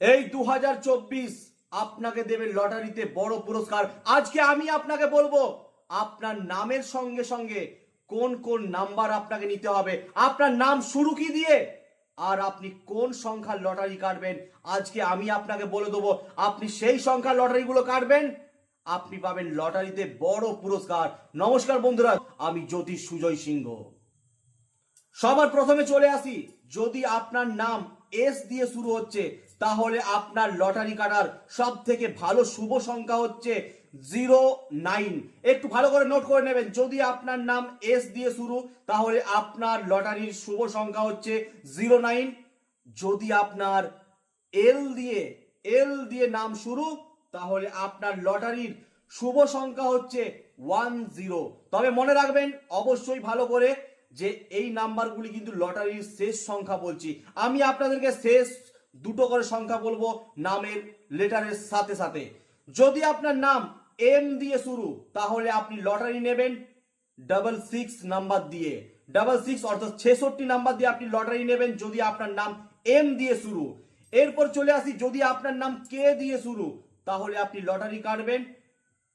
এই দু হাজার চব্বিশ আপনাকে দেবে লটারিতে বড় পুরস্কার। আজকে আমি আপনাকে বলব, আপনার নামের সঙ্গে সঙ্গে কোন কোন নাম্বার আপনাকে নিতে হবে, আপনার নাম শুরু কি দিয়ে, আর আপনি কোন সংখ্যার লটারি কাটবেন, আজকে আমি আপনাকে বলে দেবো, আপনি সেই সংখ্যার লটারিগুলো কাটবেন, আপনি পাবেন লটারিতে বড় পুরস্কার। নমস্কার বন্ধুরা, আমি জ্যোতিষ সুজয় সিংহ। সবার প্রথমে চলে আসি, যদি আপনার নাম এস দিয়ে শুরু হচ্ছে, তাহলে আপনার লটারি কাটার সব থেকে ভালো শুভ সংখ্যা হচ্ছে জিরো নাইন। একটু ভালো করে নোট করে নেবেন, যদি আপনার নাম এস দিয়ে শুরু, তাহলে আপনার লটারির শুভ সংখ্যা হচ্ছে জিরো নাইন। যদি আপনার এল দিয়ে এল দিয়ে নাম শুরু, তাহলে আপনার লটারির শুভ সংখ্যা হচ্ছে ওয়ান জিরো তবে মনে রাখবেন, অবশ্যই ভালো করে যে এই নাম্বারগুলি কিন্তু লটারির শেষ সংখ্যা বলছি। আমি আপনাদেরকে শেষ দুটো করে সংখ্যা বলব নামের লেটারের সাথে সাথে। যদি আপনার নাম এম দিয়ে শুরু, তাহলে আপনি লটারি নেবেন ডাবল সিক্স নাম্বার দিয়ে। ডাবল সিক্স অর্থাৎ ছেষট্টি নাম্বার দিয়ে আপনি লটারি নেবেন যদি আপনার নাম এম দিয়ে শুরু। এরপর চলে আসি, যদি আপনার নাম কে দিয়ে শুরু, তাহলে আপনি লটারি কাটবেন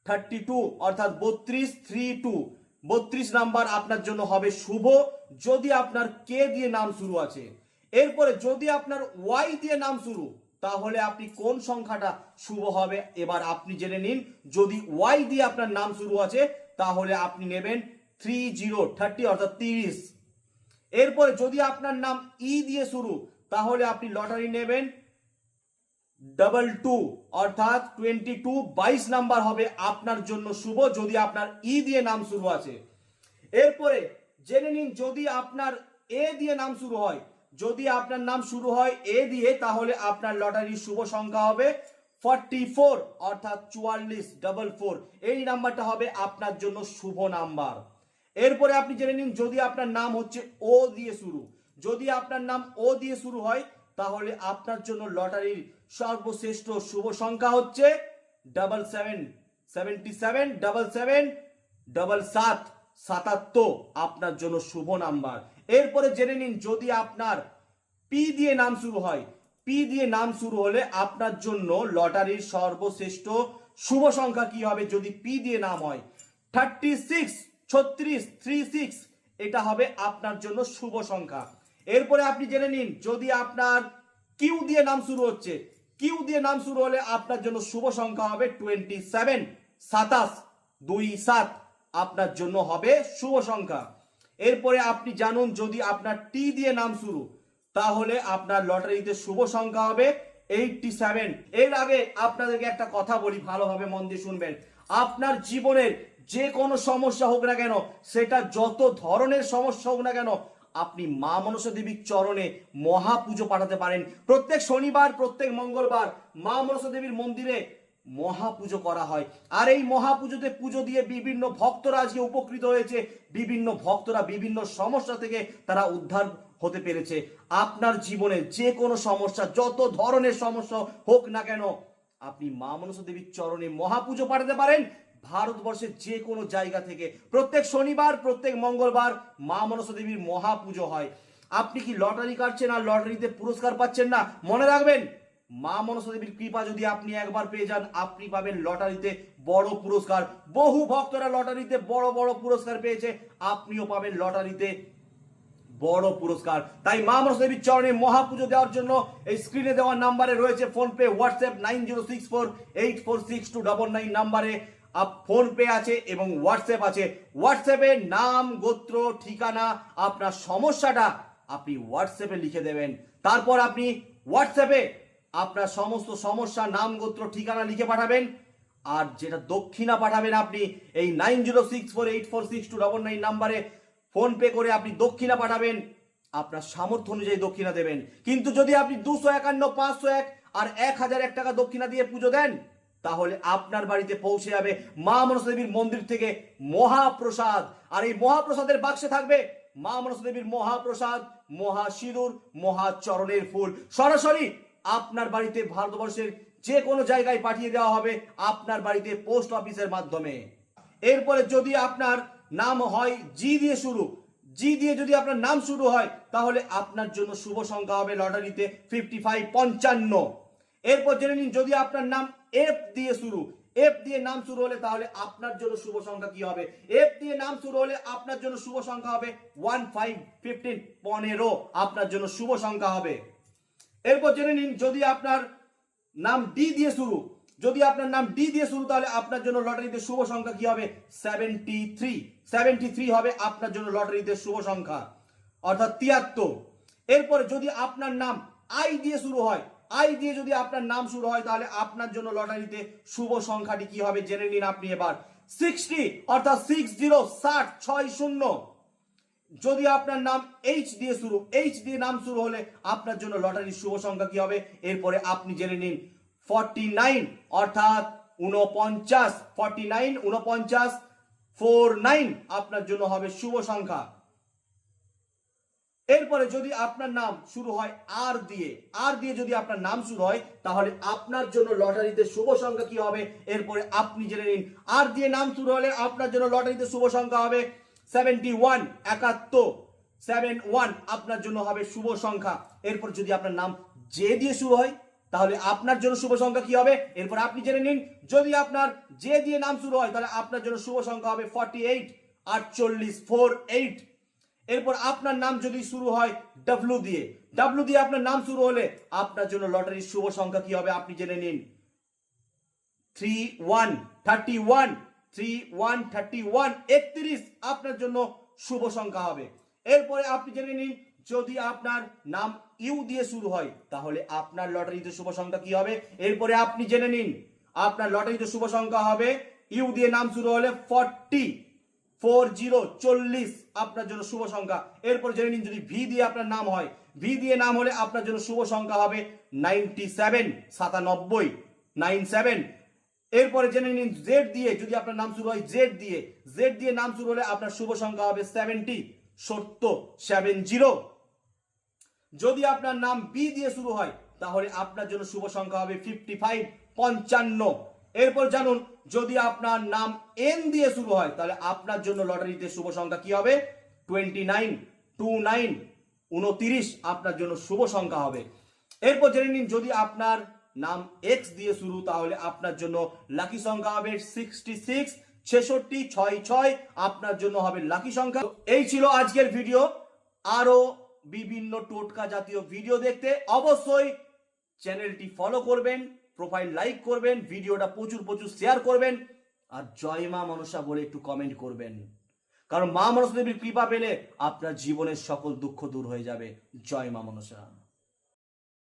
থার্টি টু অর্থাৎ বত্রিশ থ্রি টু বত্রিশ নাম্বার আপনার জন্য হবে শুভ, যদি আপনার কে দিয়ে নাম শুরু আছে। এরপরে যদি আপনার ওয়াই দিয়ে নাম শুরু, তাহলে আপনি কোন সংখ্যাটা শুভ হবে? এবার আপনি জেনে নিন, যদি ওয়াই দিয়ে আপনার নাম শুরু আছে, তাহলে আপনি নেবেন থ্রি জিরো থার্টি অর্থাৎ তিরিশ। এরপরে যদি আপনার নাম ই দিয়ে শুরু, তাহলে আপনি লটারি নেবেন ডাবল টু অর্থাৎ টোয়েন্টি টু বাইশ নাম্বার হবে আপনার জন্য শুভ যদি আপনার ই দিয়ে নাম শুরু আছে। এরপরে জেনে নিন যদি আপনার এ দিয়ে নাম শুরু হয়, যদি আপনার নাম শুরু হয় এ দিয়ে, তাহলে আপনার লটারির শুভ সংখ্যা হবে ফর্টি ফোর অর্থাৎ চুয়াল্লিশ ডাবল ফোর এই নাম্বারটা হবে আপনার জন্য শুভ নাম্বার। এরপরে আপনি জেনে নিন যদি আপনার নাম হচ্ছে ও দিয়ে শুরু। যদি আপনার নাম ও দিয়ে শুরু হয় তাহলে আপনার জন্য লটারির সর্বশ্রেষ্ঠ শুভ সংখ্যা হচ্ছে double seven seventy seven double seven double সাত, সাতাত্তর আপনার জন্য শুভ নাম্বার। এরপরে জেনে নিন, যদি আপনার পি দিয়ে নাম শুরু হয় পি দিয়ে নাম শুরু হলে আপনার জন্য লটারির সর্বশ্রেষ্ঠ শুভ সংখ্যা কি হবে? যদি পি দিয়ে নাম হয় থার্টি সিক্স ছত্রিশ থ্রি সিক্স এটা হবে আপনার জন্য শুভ সংখ্যা। এরপরে আপনি জেনে নিন, যদি আপনার কিউ দিয়ে নাম শুরু হচ্ছে, কিউ দিয়ে নাম শুরু হলে আপনার জন্য শুভ সংখ্যা হবে টোয়েন্টি সেভেন সাতাশ, দুই, সাত, আপনার জন্য হবে শুভ সংখ্যা। এরপরে আপনি জানুন, যদি আপনার টি দিয়ে নাম শুরু, তাহলে আপনার লটারিতে শুভ সংখ্যা হবে এইটটি সেভেন এর আগে আপনাদেরকে একটা কথা বলি, ভালোভাবে মন দিয়ে শুনবেন। আপনার জীবনের যে কোনো সমস্যা হোক না কেন, সেটা যত ধরনের সমস্যা হোক না কেন আপনি মা মনসা দেবীর চরণে মহাপুজো পাঠাতে পারেন। প্রত্যেক শনিবার, প্রত্যেক মঙ্গলবার মা মনসা দেবীর মন্দিরে মহাপুজো করা হয়। আর এই মহাপুজোতে পুজো দিয়ে বিভিন্ন ভক্তরা আজকে উপকৃত হয়েছে। বিভিন্ন ভক্তরা বিভিন্ন সমস্যা থেকে তারা উদ্ধার হতে পেরেছে। আপনার জীবনে যে কোনো সমস্যা, যত ধরনের সমস্যা হোক না কেন, আপনি মা মনসা দেবীর চরণে মহাপুজো পাঠাতে পারেন। ভারতবর্ষের যে কোনো জায়গা থেকে প্রত্যেক শনিবার, প্রত্যেক মঙ্গলবার মা মনসা দেবীর মহাপুজো হয়। আপনি কি লটারি কাটছেন আর লটারিতে পুরস্কার পাচ্ছেন না? মনে রাখবেন, মা মনসা দেবীর কৃপা যদি আপনি একবার পেয়ে যান, আপনি পাবেন লটারিতে বড় পুরস্কার। বহু ভক্তরা লটারিতে বড় বড় পুরস্কার পেয়েছে, আপনিও পাবেন লটারিতে বড় পুরস্কার। তাই মা মনসা দেবীর চরণে মহাপুজো দেওয়ার জন্য এই স্ক্রিনে দেওয়া নাম্বারে রয়েছে PhonePe WhatsApp nine zero six four eight four six two double nine নাম্বারে ফোন পে আছে এবং হোয়াটসঅ্যাপ আছে। হোয়াটসঅ্যাপে নাম, গোত্র, ঠিকানা, আপনার সমস্যাটা আপনি হোয়াটসঅ্যাপে লিখে দেবেন। তারপর আপনি হোয়াটসঅ্যাপে আপনার সমস্ত সমস্যা, নাম, গোত্র, ঠিকানা লিখে পাঠাবেন। আর যেটা দক্ষিণা পাঠাবেন আপনি, এই nine zero six four eight four six two double nine নাম্বারে ফোন পে করে আপনি দক্ষিণা পাঠাবেন। আপনার সামর্থ্য অনুযায়ী দক্ষিণা দেবেন। কিন্তু যদি আপনি দুশো একান্ন, পাঁচশো এক আর এক হাজার এক টাকা দক্ষিণা দিয়ে পুজো দেন তাহলে আপনার বাড়িতে পৌঁছে যাবে মা মনসা দেবীর মন্দির থেকে মহাপ্রসাদ। আর এই মহাপ্রসাদের বাক্সে থাকবে মা মনসা দেবীর মহাপ্রসাদ, মহা সিঁদুর মহাচরণের ফুল। সরাসরি আপনার বাড়িতে ভারতবর্ষের যে কোনো জায়গায় পাঠিয়ে দেওয়া হবে আপনার বাড়িতে পোস্ট অফিসের মাধ্যমে। এরপরে যদি আপনার নাম হয় জি দিয়ে শুরু। জি দিয়ে যদি আপনার নাম শুরু হয়, তাহলে আপনার জন্য শুভ সংখ্যা হবে লটারিতে ফিফটি ফাইভ পঞ্চান্ন। এরপর জেনে নিন, যদি আপনার নাম এফ দিয়ে শুরু। এফ দিয়ে নাম শুরু হলে তাহলে আপনার জন্য শুভ সংখ্যা কি হবে? এফ দিয়ে নাম শুরু হলে আপনার জন্য শুভ সংখ্যা হবে ওয়ান ফাইভ ফিফটিন পনেরো। আপনার জন্য শুভ সংখ্যা হবে। এরপর জেনে নিন, যদি আপনার নাম ডি দিয়ে শুরু, যদি আপনার নাম ডি দিয়ে শুরু, তাহলে আপনার জন্য লটারিতে শুভ সংখ্যা কি হবে? সেভেন্টি থ্রি সেভেন্টি থ্রি হবে আপনার জন্য লটারিতে শুভ সংখ্যা, অর্থাৎ তিয়াত্তর। এরপরে যদি আপনার নাম আই দিয়ে শুরু হয় আই দিয়ে যদি আপনার নাম শুরু হয়, তাহলে আপনার জন্য লটারিতে শুভ সংখ্যাটি কি হবে জেনে নিন আপনি এবার। সিক্সটি অর্থাৎ সিক্স জিরো ষাট ছয় শূন্য যদি আপনার নাম এইচ দিয়ে শুরু এইচ দিয়ে নাম শুরু হলে আপনার জন্য লটারির শুভ সংখ্যা কি হবে? এরপরে আপনি জেনে নিন ফর্টি নাইন অর্থাৎ উনপঞ্চাশ ফর্টি নাইন উনপঞ্চাশ ফোর নাইন আপনার জন্য হবে শুভ সংখ্যা। এরপরে যদি আপনার নাম শুরু হয় আর দিয়ে আর দিয়ে যদি আপনার নাম শুরু হয়, তাহলে আপনার জন্য লটারিতে শুভ সংখ্যা কি হবে? এরপরে আপনি জেনে নিন, আর দিয়ে নাম শুরু হলে আপনার জন্য লটারিতে শুভ সংখ্যা হবে সেভেন্টি ওয়ান একাত্তর সেভেন ওয়ান আপনার জন্য হবে শুভ সংখ্যা। এরপর যদি আপনার নাম জে দিয়ে শুরু হয়, তাহলে আপনার জন্য শুভ সংখ্যা কি হবে? এরপর আপনি জেনে নিন, যদি আপনার জে দিয়ে নাম শুরু হয়, তাহলে আপনার জন্য শুভ সংখ্যা হবে ফর্টি এইট আটচল্লিশ ফোর এইট এরপর আপনার নাম যদি শুরু হয় ডাব্লু দিয়ে। ডাব্লু দিয়ে আপনার নাম শুরু হলে আপনার জন্য লটারির শুভ সংখ্যা কি হবে আপনি জেনে নিন। Three one thirty one three one thirty one একত্রিশ আপনার জন্য শুভ সংখ্যা হবে। এরপরে আপনি জেনে নিন, যদি আপনার নাম ইউ দিয়ে শুরু হয়, তাহলে আপনার লটারিতে শুভ সংখ্যা কি হবে? এরপরে আপনি জেনে নিন, আপনার লটারিতে শুভ সংখ্যা হবে ইউ দিয়ে নাম শুরু হলে ফর্টি ফোর জিরো চল্লিশ আপনার জন্য শুভ সংখ্যা। এরপর জেনে নিন যদি ভি দিয়ে আপনার নাম হয়। ভি দিয়ে নাম হলে আপনার জন্য শুভ সংখ্যা হবে নাইনটি সেভেন সাতানব্বই নাইন সেভেন এরপরে জেনে নিন জেড দিয়ে যদি আপনার নাম শুরু হয় জেড দিয়ে। জেড দিয়ে নাম শুরু হলে আপনার শুভ সংখ্যা হবে সেভেন্টি সত্তর সেভেন জিরো যদি আপনার নাম বি দিয়ে শুরু হয়, তাহলে আপনার জন্য শুভ সংখ্যা হবে ফিফটি ফাইভ পঞ্চান্ন। এরপর জানুন, যদি আপনার নাম এন দিয়ে শুরু হয়, তাহলে আপনার জন্য লটারিতে শুভ সংখ্যা কি হবে? টোয়েন্টি নাইন টু নাইন উনতিরিশ আপনার জন্য শুভ সংখ্যা হবে। এরপর জেনে নিন, যদি আপনার নাম এক্স দিয়ে শুরু, তাহলে আপনার জন্য লাকি সংখ্যা হবে সিক্সটি সিক্স ছেষট্টি, ছয় ছয় আপনার জন্য হবে লাকি সংখ্যা। এই ছিল আজকের ভিডিও আরও বিভিন্ন টোটকা জাতীয় ভিডিও দেখতে অবশ্যই চ্যানেলটি ফলো করবেন। প্রোফাইল লাইক করবেন, ভিডিওটা প্রচুর প্রচুর শেয়ার করবেন। আর জয় মা মনসা বলে একটু কমেন্ট করবেন। কারণ মা মনসা দেবীর কৃপা পেলে আপনার জীবনের সকল দুঃখ দূর হয়ে যাবে। জয় মা মনসা।